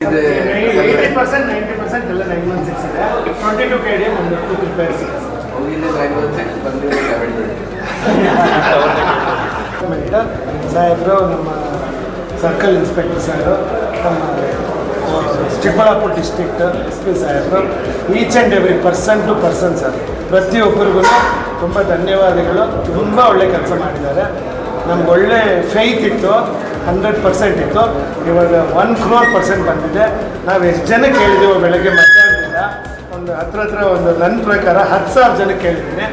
Eighty percent ninety percent ಎಲ್ಲ nine one six ಇದೆ. Twenty two K D ಒಂದು two one six ಸಾಹೇಬರು ನಮ್ಮ ಸರ್ಕಲ್ ಇನ್ಸ್ಪೆಕ್ಟರ್ ಸರ್ ನಮ್ಮ ಚಿಕ್ಕಬಳ್ಳಾಪುರ ಡಿಸ್ಟ್ರಿಕ್ಟ್ ಎಸ್ ಪಿ ಸಾಹೇಬರು each and every person to person sir ಪ್ರತಿಯೊಬ್ಬರಿಗೂ ತುಂಬ ಧನ್ಯವಾದಗಳು. ತುಂಬ ಒಳ್ಳೆ ಕೆಲಸ ಮಾಡಿದ್ದಾರೆ. ನಮ್ಗೆ ಒಳ್ಳೆ ಫೇತ್ ಇತ್ತು. ಹಂಡ್ರೆಡ್ ಪರ್ಸೆಂಟ್ ಇತ್ತು. ಇವಾಗ ಒನ್ ಕ್ರೋರ್ ಪರ್ಸೆಂಟ್ ಬಂದಿದೆ. ನಾವು ಎಷ್ಟು ಜನ ಕೇಳಿದ್ದೀವೋ ಬೆಳಗ್ಗೆ ಮಧ್ಯಾಹ್ನದಿಂದ ಒಂದು ಹತ್ರ ಹತ್ರ ಒಂದು ನನ್ನ ಪ್ರಕಾರ ಹತ್ತು ಸಾವಿರ ಜನ ಕೇಳಿದ್ದೀನಿ.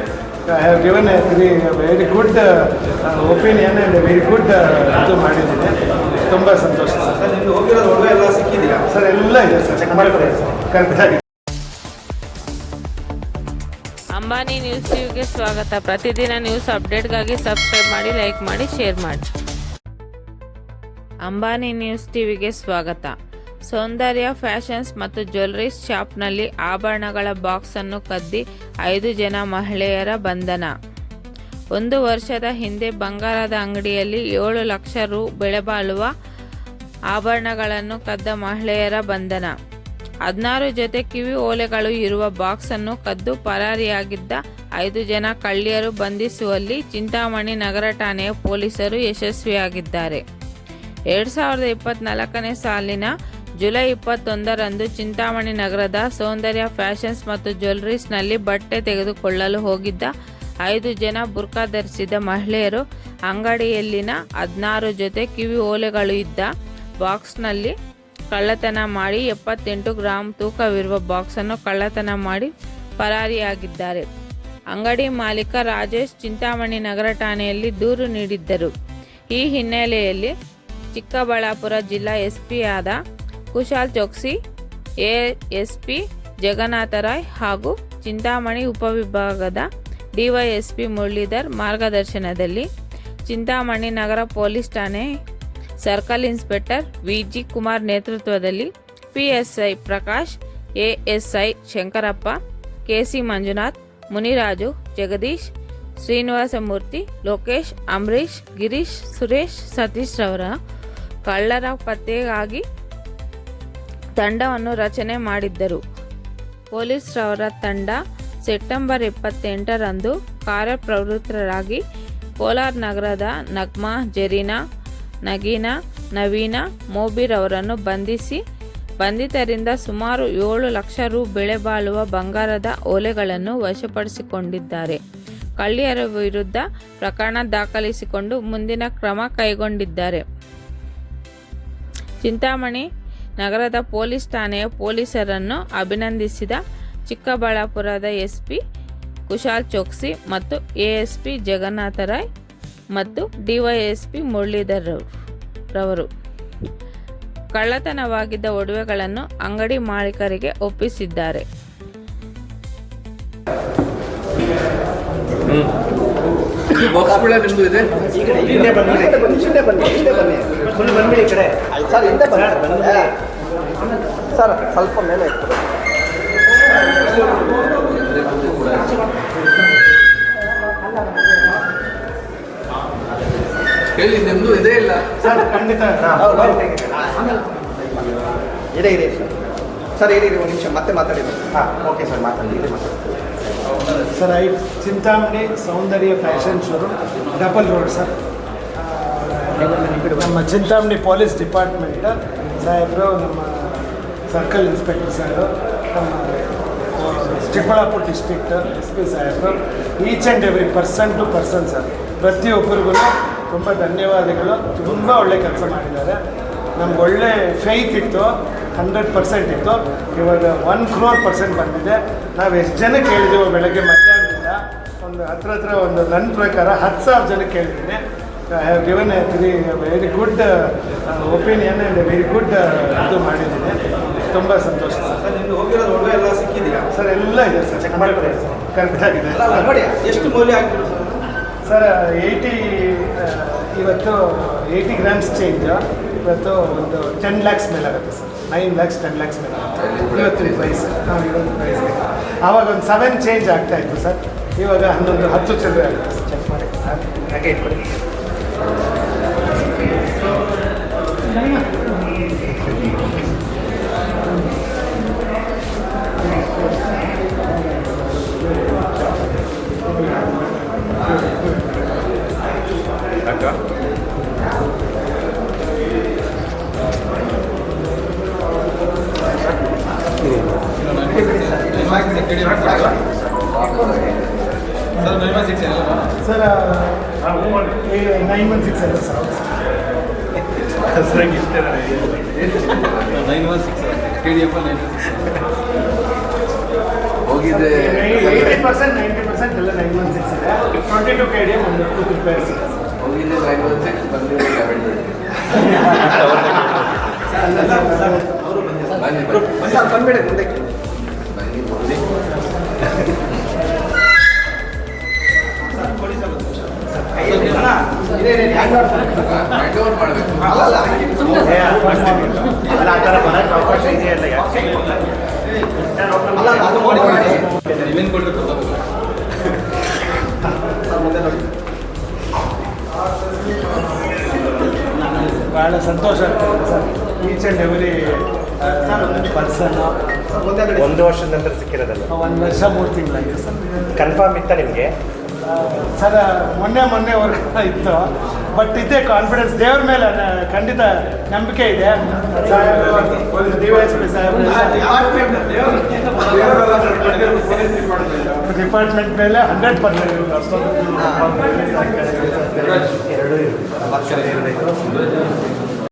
I have given a very very good opinion and very good ಇದು ಮಾಡಿದ್ದೀನಿ. ತುಂಬ ಸಂತೋಷ ಸರ್. ಸರ್ ನಿಮ್ಗೆ ಹೋಗಿರೋದು ಒಳ್ಳೆ ಎಲ್ಲ ಸಿಕ್ಕಿದೆಯಾ? ಸರ್ ಎಲ್ಲ ಇದೆ ಸರ್. ಚೆಕ್ ಮಾಡ್ಕೊಳ್ಳಿ. ಸರ್ ಕರೆಕ್ಟಾಗಿ ಅಂಬಾನಿ ನ್ಯೂಸ್ ಟಿವಿಗೆ ಸ್ವಾಗತ. ಪ್ರತಿದಿನ ನ್ಯೂಸ್ ಅಪ್ಡೇಟ್ಗಾಗಿ ಸಬ್ಸ್ಕ್ರೈಬ್ ಮಾಡಿ ಲೈಕ್ ಮಾಡಿ ಶೇರ್ ಮಾಡಿ. ಅಂಬಾನಿ ನ್ಯೂಸ್ ಟಿವಿಗೆ ಸ್ವಾಗತ. ಸೌಂದರ್ಯ ಫ್ಯಾಷನ್ಸ್ ಮತ್ತು ಜ್ಯುವೆಲ್ಲರೀಸ್ ಶಾಪ್ನಲ್ಲಿ ಆಭರಣಗಳ ಬಾಕ್ಸ್ ಅನ್ನು ಕದ್ದಿ ಐದು ಜನ ಮಹಿಳೆಯರ ಬಂಧನ. ಒಂದು ವರ್ಷದ ಹಿಂದೆ ಬಂಗಾರದ ಅಂಗಡಿಯಲ್ಲಿ ಏಳು ಲಕ್ಷ ರು ಬೆಲೆಬಾಳುವ ಆಭರಣಗಳನ್ನು ಕದ್ದ ಮಹಿಳೆಯರ ಬಂಧನ. ಹದಿನಾರು ಜೊತೆ ಕಿವಿ ಓಲೆಗಳು ಇರುವ ಬಾಕ್ಸ್ ಅನ್ನು ಕದ್ದು ಪರಾರಿಯಾಗಿದ್ದ ಐದು ಜನ ಕಳ್ಳಿಯರು ಬಂಧಿಸುವಲ್ಲಿ ಚಿಂತಾಮಣಿ ನಗರ ಠಾಣೆಯ ಪೊಲೀಸರು ಯಶಸ್ವಿಯಾಗಿದ್ದಾರೆ. ಎರಡು ಸಾವಿರದ ಇಪ್ಪತ್ನಾಲ್ಕನೇ ಸಾಲಿನ ಜುಲೈ ಇಪ್ಪತ್ತೊಂದರಂದು ಚಿಂತಾಮಣಿ ನಗರದ ಸೌಂದರ್ಯ ಫ್ಯಾಷನ್ಸ್ ಮತ್ತು ಜ್ಯುವೆಲ್ಲರೀಸ್ನಲ್ಲಿ ಬಟ್ಟೆ ತೆಗೆದುಕೊಳ್ಳಲು ಹೋಗಿದ್ದ ಐದು ಜನ ಬುರ್ಕಾ ಧರಿಸಿದ ಮಹಿಳೆಯರು ಅಂಗಡಿಯಲ್ಲಿನ ಹದಿನಾರು ಜೊತೆ ಕಿವಿ ಓಲೆಗಳು ಇದ್ದ ಬಾಕ್ಸ್ನಲ್ಲಿ ಕಳ್ಳತನ ಮಾಡಿ ಎಪ್ಪತ್ತೆಂಟು ಗ್ರಾಂ ತೂಕವಿರುವ ಬಾಕ್ಸನ್ನು ಕಳ್ಳತನ ಮಾಡಿ ಪರಾರಿಯಾಗಿದ್ದಾರೆ. ಅಂಗಡಿ ಮಾಲೀಕ ರಾಜೇಶ್ ಚಿಂತಾಮಣಿ ನಗರ ಠಾಣೆಯಲ್ಲಿ ದೂರು ನೀಡಿದ್ದರು. ಈ ಹಿನ್ನೆಲೆಯಲ್ಲಿ ಚಿಕ್ಕಬಳ್ಳಾಪುರ ಜಿಲ್ಲಾ ಎಸ್ಪಿ ಆದ ಕುಶಾಲ್ ಚೋಕ್ಸಿ, ಎಎಸ್ಪಿ ಜಗನ್ನಾಥ ರಾಯ್ ಹಾಗೂ ಚಿಂತಾಮಣಿ ಉಪವಿಭಾಗದ ಡಿವೈಎಸ್ಪಿ ಮುರಳೀಧರ್ ಮಾರ್ಗದರ್ಶನದಲ್ಲಿ ಚಿಂತಾಮಣಿ ನಗರ ಪೊಲೀಸ್ ಠಾಣೆ ಸರ್ಕಲ್ ಇನ್ಸ್ಪೆಕ್ಟರ್ ವಿಜಿ ಕುಮಾರ್ ನೇತೃತ್ವದಲ್ಲಿ PSI Prakash, ASI Shankarappa, KC Manjunath, Muniraju, Jagadish, Srinivasamurthy, Lokesh, Ambarish, Girish, Suresh, Satish ರವರ ಕಳ್ಳರ ಪತ್ತೆಗಾಗಿ ತಂಡವನ್ನು ರಚನೆ ಮಾಡಿದ್ದರು. ಪೊಲೀಸ್ರವರ ತಂಡ ಸೆಪ್ಟೆಂಬರ್ ಇಪ್ಪತ್ತೆಂಟರಂದು ಕಾರ್ಯಪ್ರವೃತ್ತರಾಗಿ ಕೋಲಾರ ನಗರದ ನಗ್ಮಾ, ಜೆರೀನಾ, ನಗೀನಾ, ನವೀನ, ಮೋಬಿರ್ ಅವರನ್ನು ಬಂಧಿಸಿ, ಬಂಧಿತರಿಂದ ಸುಮಾರು ಏಳು ಲಕ್ಷ ರು ಬೆಳೆ ಬಾಳುವ ಬಂಗಾರದ ಓಲೆಗಳನ್ನು ವಶಪಡಿಸಿಕೊಂಡಿದ್ದಾರೆ. ಕಳ್ಳಿಯರ ವಿರುದ್ಧ ಪ್ರಕರಣ ದಾಖಲಿಸಿಕೊಂಡು ಮುಂದಿನ ಕ್ರಮ ಕೈಗೊಂಡಿದ್ದಾರೆ. ಚಿಂತಾಮಣಿ ನಗರದ ಪೊಲೀಸ್ ಠಾಣೆಯ ಪೊಲೀಸರನ್ನು ಅಭಿನಂದಿಸಿದ ಚಿಕ್ಕಬಳ್ಳಾಪುರದ ಎಸ್ಪಿ ಕುಶಾಲ್ ಚೋಕ್ಸಿ ಮತ್ತು ಎಎಸ್ಪಿ ಜಗನ್ನಾಥ ರಾಯ್ ಮತ್ತು ಡಿವೈಎಸ್ಪಿ ಮುರಳೀಧರ್ ರವ್- ರವರು. ಕಳ್ಳತನವಾಗಿದ್ದ ಒಡವೆಗಳನ್ನು ಅಂಗಡಿ ಮಾಲೀಕರಿಗೆ ಒಪ್ಪಿಸಿದ್ದಾರೆ. ಬಾಕ್ಸ್ಗಳ ನಿಮ್ಮದು ಇದೆ ಹಿಂದೆ ಬನ್ನಿ ಹಿಂದೆ ಬನ್ನಿ ಹಿಂದೆ ಬನ್ನಿ ಹಿಂದೆ ಬನ್ನಿ ಫುಲ್ ಬಂದ್ಬಿಡಿ ಈ ಕಡೆ ಸರ್ ಹಿಂದೆ ಬನ್ನಿ ಸರ್ ಸ್ವಲ್ಪ ಮೇಲೆ ಇತ್ತು ಹೇಳಿ ನಿಮ್ದು ಇದೇ ಇಲ್ಲ ಸರ್ ಖಂಡಿತ ಇದೆ ಇದೆ ಸರ್. ಸರ್ ಇದೆ ಒಂದು ನಿಮಿಷ. ಮತ್ತೆ ಮಾತಾಡಿ. ಹಾಂ ಓಕೆ ಸರ್ ಮಾತಾಡಿ. ಇದೆ ಮಾತಾಡಿ. Sir, I Chintamani Soundarya fashion showroom, double road sir. ನಮ್ಮ ಚಿಂತಾಮಣಿ ಪೊಲೀಸ್ ಡಿಪಾರ್ಟ್ಮೆಂಟ್, ಸಾಹೇಬರು, ನಮ್ಮ ಸರ್ಕಲ್ ಇನ್ಸ್ಪೆಕ್ಟರ್ ಸರ್ ನಮ್ಮ ಚಿಕ್ಕಬಳ್ಳಾಪುರ ಡಿಸ್ಟ್ರಿಕ್ಟ್ ಎಸ್ ಪಿ ಸಾಹೇಬರು each and every person to person sir. ಪ್ರತಿಯೊಬ್ಬರಿಗೂ ತುಂಬ ಧನ್ಯವಾದಗಳು. ತುಂಬ ಒಳ್ಳೆ ಕೆಲಸ ಮಾಡಿದ್ದಾರೆ. ನಮ್ಗೆ ಒಳ್ಳೆ ಫೈತ್ ಇತ್ತು. ಹಂಡ್ರೆಡ್ ಪರ್ಸೆಂಟ್ ಇತ್ತು. ಇವಾಗ ಒನ್ ಕ್ರೋರ್ ಪರ್ಸೆಂಟ್ ಬಂದಿದೆ. ನಾವು ಎಷ್ಟು ಜನ ಕೇಳಿದ್ದೀವೋ ಬೆಳಗ್ಗೆ ಮಧ್ಯಾಹ್ನದಿಂದ ಒಂದು ಹತ್ರ ಹತ್ರ ಒಂದು ನನ್ನ ಪ್ರಕಾರ ಹತ್ತು ಸಾವಿರ ಜನ ಕೇಳಿದ್ದೀನಿ. I have given a very very good opinion and very good ಇದು ಮಾಡಿದ್ದೀನಿ. ತುಂಬ ಸಂತೋಷ ಸರ್. ನಿಮ್ಗೆ ಹೋಗಿರೋದು ಒಡವೆ ಎಲ್ಲ ಸಿಕ್ಕಿದೆಯಾ? ಸರ್ ಎಲ್ಲ ಇದೆ ಸರ್. ಚೆಕ್ ಮಾಡಿದ್ರೆ ಅಲ್ಲ ನೋಡಿ ಎಷ್ಟು ಮೌಲ್ಯ ಆಗ್ತಿದೆ ಸರ್? ಸರ್ ಏಯ್ಟಿ ಇವತ್ತು ಏಯ್ಟಿ ಗ್ರಾಮ್ಸ್ ಚೇಂಜ್ ಇವತ್ತು ಒಂದು ಟೆನ್ ಲ್ಯಾಕ್ಸ್ ಮೇಲೆ ಆಗುತ್ತೆ sir. Nine lakhs ten lakhs ಮೇಲೆ ಆಗುತ್ತೆ. ಇವತ್ತಿನ ಪ್ರೈಸ್ ನಾವು ಇವತ್ತು ಪ್ರೈಸ್ ಆವಾಗ ಒಂದು ಸೆವೆನ್ ಚೇಂಜ್ ಆಗ್ತಾ ಇತ್ತು ಸರ್. ಇವಾಗ ಹನ್ನೊಂದು ಹತ್ತು ಚಿಲ್ಲರೆ ಆಗುತ್ತೆ ಸರ್. ಚೆಕ್ ಮಾಡಿ. ಹಾಗೆ ಇಟ್ಕೊಳ್ಳಿ. ಸರ್ ನೈನ್ ಒನ್ ಸಿಕ್ಸ್ ಅಲ್ಲ. Sir nine one six K D F nine ಹೋಗಿದ್ದೆ ಏಯ್ಟಿ ಪರ್ಸೆಂಟ್ ನೈಂಟಿ ಪರ್ಸೆಂಟ್ ಎಲ್ಲ ನೈನ್ ಒನ್ ಸಿಕ್ಸ್ ಇದೆ. ಟ್ವೆಂಟಿ ಟು ಕೆ ಡಿ ಒಂದು ಟೂ ಹೋಗಿದ್ದೆ ನೈನ್ ಒನ್ ಸಿಕ್ಸ್ ಬಂದಿರೋ ಲೆವೆನ್ ಟ್ವೆಂಟಿ ಸರ್ ಬಂದ್ಬಿಡಿ ಮುಂದಕ್ಕೆ ಬನ್ನಿ ಬನ್ನಿ. ಭಾಳ ಸಂತೋಷ. Sir each and every person. ಒಂದು ವರ್ಷದ ನಂತರ ಸಿಕ್ಕಿರೋದಲ್ಲ? ಒಂದು ವರ್ಷ ಮೂರು ತಿಂಗಳಾಗಿದೆ ಸರ್ ಕನ್ಫರ್ಮ್ ಇತ್ತ ನಿಮಗೆ? ಸರ್ ಮೊನ್ನೆ ಮೊನ್ನೆ ವರ್ಗ ಇತ್ತು. ಬಟ್ ಇದೇ ಕಾನ್ಫಿಡೆನ್ಸ್ ದೇವ್ರ ಮೇಲೆ ನ- ಖಂಡಿತ ನಂಬಿಕೆ ಇದೆ. D Y S P department ಮೇಲೆ ಹಂಡ್ರೆಡ್ ಪರ್ಸೆಂಟ್ ಎರಡು